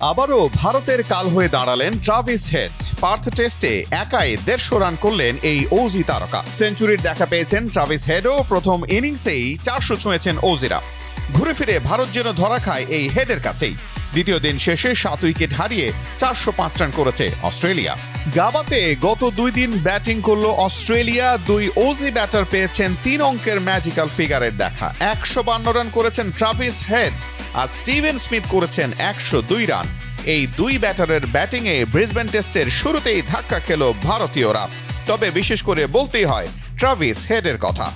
আবারও ভারতের কাল হয়ে দাঁড়ালেন ট্রাভিস হেড। পার্থ টেস্টে একাই দেড়শো রান করলেন এই ওজি তারকা। সেঞ্চুরির দেখা পেয়েছেন ট্রাভিস হেডও। প্রথম ইনিংসেই চারশো ছুঁয়েছেন ওজিরা। ঘুরে ফিরে ভারত যেন ধরা খায় এই হেডের কাছেই। দ্বিতীয় দিন শেষে সাত উইকেট হারিয়ে চারশো পাঁচ রান করেছে অস্ট্রেলিয়া। গাবাতে গত দুই দিন ব্যাটিং করল অস্ট্রেলিয়া। দুই ওজি ব্যাটার পেয়েছেন তিন অঙ্কের ম্যাজিক্যাল ফিগারের দেখা। একশো বান্ন রান করেছেন ট্রাভিস হেড। আর স্টিভেন স্মিথ করেছেন একশো দুই রান। এই দুই ব্যাটারের ব্যাটিংয়ে ব্রিসবেন টেস্টের শুরুতেই ধাক্কা খেল ভারতীয়রা। তবে বিশেষ করে বলতেই হয়, ট্রাভিস হেডের কথা।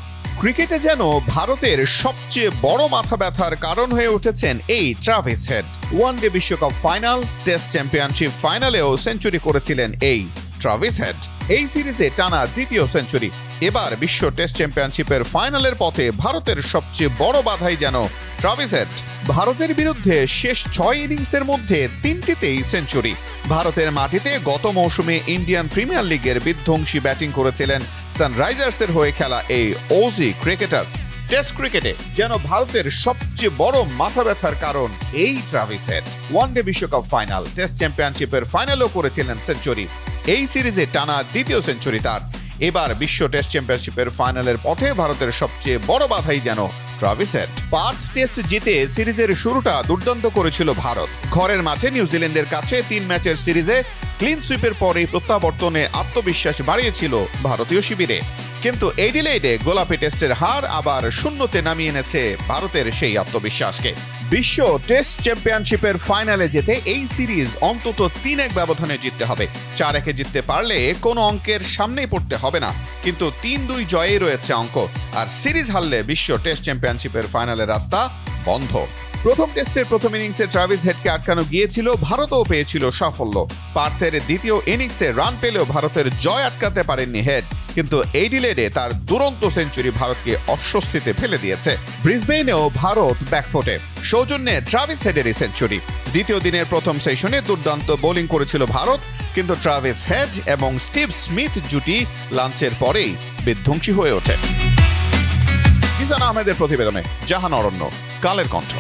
ক্রিকেটে যেন ভারতের সবচেয়ে বড় মাথা ব্যথার কারণ হয়ে উঠেছেন এই ট্রাভিস হেড। ওয়ানডে বিশ্বকাপ ফাইনাল, টেস্ট চ্যাম্পিয়নশিপ ফাইনালেও সেঞ্চুরি করেছিলেন এই ট্রাভিস হেড। এই সিরিজে টানা দ্বিতীয় সেঞ্চুরি। এবার বিশ্ব টেস্ট চ্যাম্পিয়নশিপের ফাইনালের পথে ভারতের সবচেয়ে বড় বাধাই যেন ট্রাভিস হেড। ভারতের বিরুদ্ধে শেষ ছয় ইনিংসের মধ্যে তিনটিতেই সেঞ্চুরি। ভারতের মাটিতে গত মৌসুমে ইন্ডিয়ান প্রিমিয়ার লিগের বিধ্বংসী ব্যাটিং করেছিলেন সানরাইজার্সের হয়ে খেলা এই ওজি ক্রিকেটার। টেস্ট ক্রিকেটে যেন ভারতের সবচেয়ে বড় মাথা ব্যথার কারণ এই ট্রাভিস হেড ওয়ানডে বিশ্বকাপ ফাইনাল, টেস্ট চ্যাম্পিয়নশিপের ফাইনালও করেছিলেন সেঞ্চুরি। এই সিরিজে টানা দ্বিতীয় সেঞ্চুরি তার। এবার বিশ্ব টেস্ট চ্যাম্পিয়নশিপের ফাইনালের পথে ভারতের সবচেয়ে বড় বাধাই যেন ট্রাভিস হেড পার্থ টেস্ট জিতে সিরিজের শুরুটা দুর্দান্ত করেছিল ভারত। ঘরের মাঠে নিউজিল্যান্ডের কাছে তিন ম্যাচের সিরিজে ক্লিন সুইপের পরে প্রত্যাবর্তনে আত্মবিশ্বাস বাড়িয়েছিল ভারতীয় শিবিরে। কিন্তু এডিলেইডে গোলাপি টেস্টের হার আবার শূন্যতে নামিয়ে এনেছে ভারতের সেই আত্মবিশ্বাসকে। বিশ্ব টেস্ট চ্যাম্পিয়নশিপের ফাইনালে যেতে এই সিরিজ অন্তত তিন এক ব্যবধানে জিততে হবে। চার একে জিততে পারলে কোনো অঙ্কের সামনেই পড়তে হবে না। কিন্তু তিন দুই জয়ে রয়েছে অঙ্ক। আর সিরিজ হারলে বিশ্ব টেস্ট চ্যাম্পিয়নশিপের ফাইনালের রাস্তা বন্ধ। প্রথম টেস্টের প্রথম ইনিংসে ট্রাভিস হেডকে আটকানো গিয়েছিল, ভারতও পেয়েছিল সাফল্য। পার্থের দ্বিতীয় ইনিংসে রান পেলেও ভারতের জয় আটকাতে পারেননি হেড। কিন্তু এই ডিলেডে তার দুরন্ত সেঞ্চুরি ভারতকে অস্বস্তিতে ফেলে দিয়েছে। ব্রিসবেনেও ভারত ব্যাকফোটে। সৌজন্যে ট্রাভিস হেডেরই সেঞ্চুরি। দ্বিতীয় দিনের প্রথম সেশনে দুর্দান্ত বোলিং করেছিল ভারত, কিন্তু ট্রাভিস হেড এবং স্টিভ স্মিথ জুটি লাঞ্চের পরেই বিধ্বংসী হয়ে ওঠে। জিসান আহমেদের প্রতিবেদনে জাহান অরণ্য, কালের কণ্ঠ।